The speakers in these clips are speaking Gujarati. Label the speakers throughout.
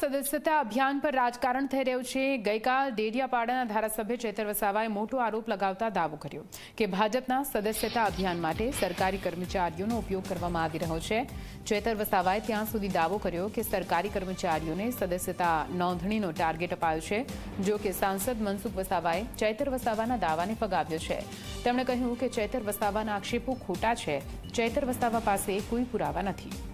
Speaker 1: સદસ્યતા અભિયાન પર રાજકારણ થઈ રહ્યું છે. ગઈકાલ ડેડિયાપાડાના ધારાસભ્ય ચેતર વસાવાએ મોટો આરોપ લગાવતા દાવો કર્યો કે ભાજપના સદસ્યતા અભિયાન માટે સરકારી કર્મચારીઓનો ઉપયોગ કરવામાં આવી રહ્યો છે. ચેતર વસાવાએ ત્યાં સુધી દાવો કર્યો કે સરકારી કર્મચારીઓને સદસ્યતા નોંધણીનો ટાર્ગેટ અપાયો છે, જો કે સાંસદ મનસુખ વસાવાએ ચેતર વસાવાના દાવાને ફગાવ્યો છે. તેમણે કહ્યું કે ચેતર વસાવાના આક્ષેપો ખોટા છે. ચેતર વસાવા પાસે કોઈ પુરાવા નથી.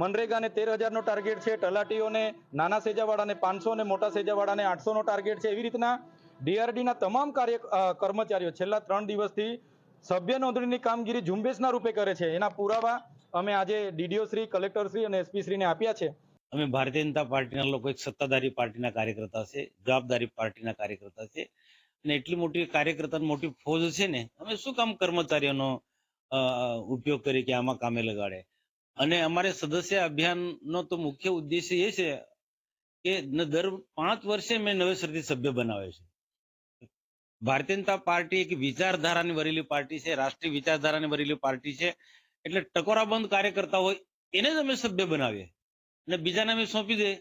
Speaker 2: મનરેગાને તેર હજારનો ટાર્ગેટ છે, તલાટીઓને નાના સેજાવાળાને પાંચસો ને મોટા સેજાવાળાને આઠસોનો ટાર્ગેટ છે. એવી રીતના ડીઆરડીના તમામ કાર્ય કર્મચારીઓ છેલ્લા ત્રણ દિવસથી સભ્ય નોંધણીની કામગીરી ઝુંબેશના રૂપે કરે છે. એના પુરાવા અમે આજે ડીડીઓ શ્રી, કલેક્ટર શ્રી અને એસપી શ્રીને આપ્યા છે.
Speaker 3: અમે ભારતીય જનતા પાર્ટીના લોકો એક સત્તાધારી પાર્ટીના કાર્યકર્તા છે, જવાબદારી પાર્ટીના કાર્યકર્તા છે. અને એટલી મોટી કાર્યકર્તા, મોટી ફોજ છે ને, અમે શું કામ કર્મચારીઓનો ઉપયોગ કરી કે આમાં કામે લગાડે? અને અમારે સદસ્ય અભિયાનનો તો મુખ્ય ઉદ્દેશ્ય એ છે કે દર પાંચ વર્ષે મેં નવેસરથી સભ્ય બનાવે છે. ભારતીય જનતા પાર્ટી એક વિચારધારાની વરેલી પાર્ટી છે, રાષ્ટ્રીય વિચારધારાની વરેલી પાર્ટી છે. એટલે ટકોરાબંધ કાર્યકર્તા હોય એને જ અમે સભ્ય બનાવીએ. અને બીજાને અમે સોંપી દે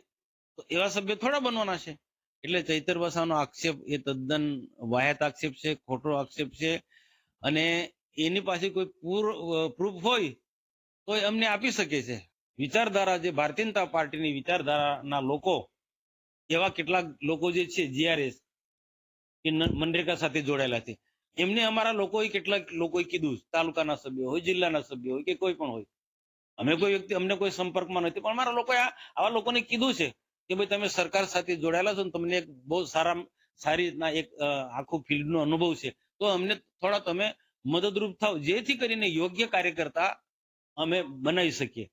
Speaker 3: તો એવા સભ્ય થોડા બનવાના છે. એટલે ચૈતર વસાનો આક્ષેપ, એ તદ્દન વાહ્યાત આક્ષેપ છે, ખોટો આક્ષેપ છે. અને એની પાસે કોઈ પૂર પ્રૂફ હોય તો એ અમને આપી શકે છે. વિચારધારા જે ભારતીય જનતા પાર્ટીની વિચારધારાના લોકો, એવા કેટલાક લોકો જે છે જીઆરએસ કે મનરેગા સાથે જોડાયેલા છે. એમને અમારા લોકોએ કેટલાક લોકોએ કીધું, તાલુકાના સભ્યો હોય, જિલ્લાના સભ્યો હોય કે કોઈ પણ હોય. અમે કોઈ વ્યક્તિ, અમને કોઈ સંપર્કમાં નથી, પણ અમારા લોકોએ આવા લોકોને કીધું છે કે ભાઈ તમે સરકાર સાથે જોડાયેલા છો ને તમને એક બહુ સારા સારી રીતના એક આખું ફિલ્ડનો અનુભવ છે. તો અમને થોડા તમે મદદરૂપ થાવ. જેથી કરીને યોગ્ય કાર્યકર્તા અમે બનાવી શકીએ.